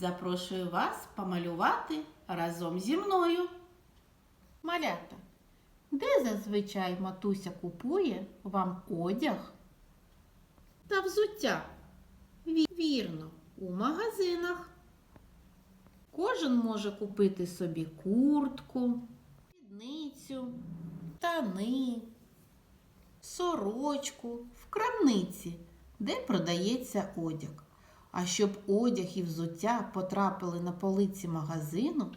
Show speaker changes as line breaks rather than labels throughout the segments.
запрошую вас помалювати разом зі мною. Малята, де зазвичай матуся купує вам одяг та взуття? Вірно, у магазинах. Кожен може купити собі куртку, спідницю, штани, сорочку в крамниці, де продається одяг. А щоб одяг і взуття потрапили на полиці магазину,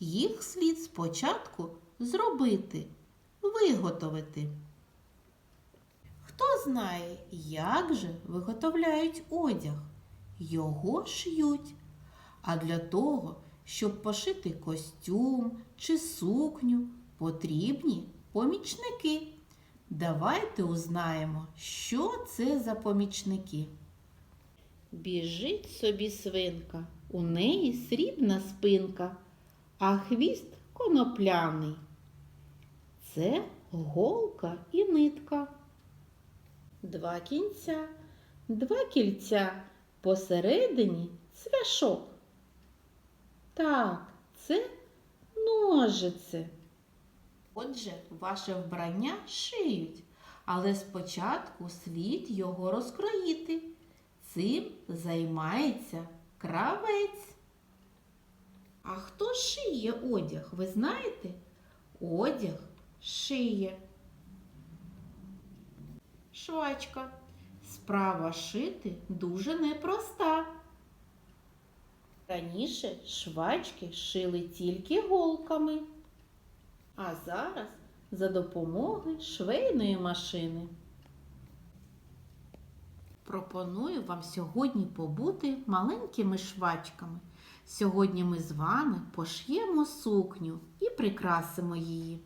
їх слід спочатку зробити, виготовити. Хто знає, як же виготовляють одяг? Його шиють. А для того, щоб пошити костюм чи сукню, потрібні помічники. Давайте узнаємо, що це за помічники. Біжить собі свинка, у неї срібна спинка, а хвіст конопляний. Це голка і нитка. Два кінця, два кільця, посередині цвяшок. Так, це ножице. Отже, ваше вбрання шиють, але спочатку слід його розкроїти. Цим займається кравець. А хто шиє одяг, ви знаєте? Одяг шиє. Швачка. Справа шити дуже непроста. Раніше швачки шили тільки голками, а зараз за допомогою швейної машини. Пропоную вам сьогодні побути маленькими швачками. Сьогодні ми з вами пошиємо сукню і прикрасимо її.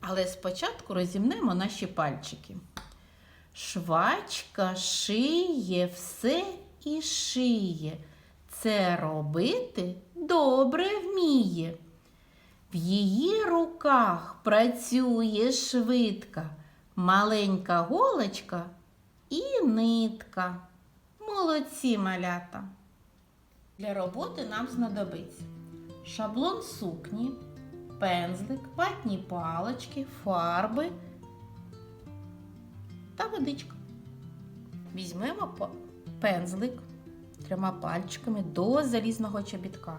Але спочатку розімнемо наші пальчики. Швачка шиє все і шиє. Це робити добре вміє. В її руках працює швидка, маленька голочка і нитка. Молодці малята. Для роботи нам знадобиться шаблон сукні, пензлик, ватні палочки, фарби та водичка. Візьмемо пензлик трьома пальчиками до залізного чобітка.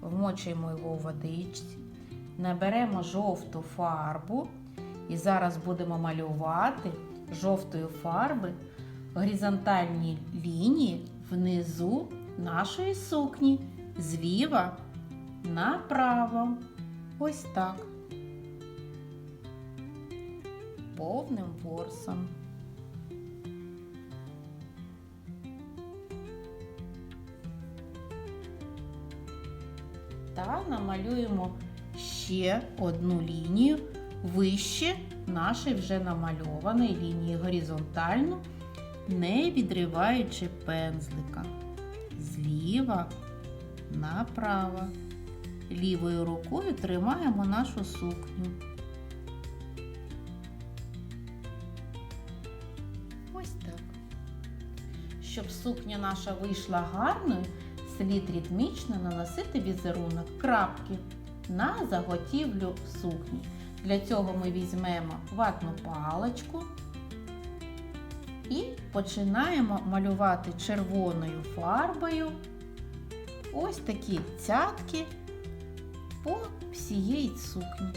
Вмочуємо його у водичці, наберемо жовту фарбу і зараз будемо малювати жовтою фарби горизонтальні лінії внизу нашої сукні зліва направо. Ось так. Повним ворсом. Та намалюємо ще одну лінію вище нашої вже намальованої лінії горизонтально, не відриваючи пензлика. Зліва направо. Лівою рукою тримаємо нашу сукню. Ось так. Щоб сукня наша вийшла гарною, слід ритмічно наносити візерунок крапки на заготівлю сукні. Для цього ми візьмемо ватну паличку і починаємо малювати червоною фарбою ось такі цятки по всієї сукні.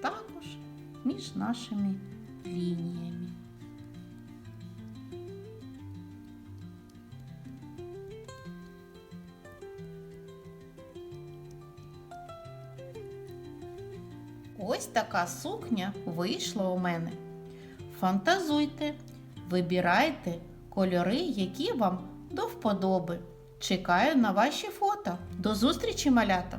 Також між нашими лініями. Ось така сукня вийшла у мене. Фантазуйте, вибирайте кольори, які вам до вподоби. Чекаю на ваші фото. До зустрічі, малята!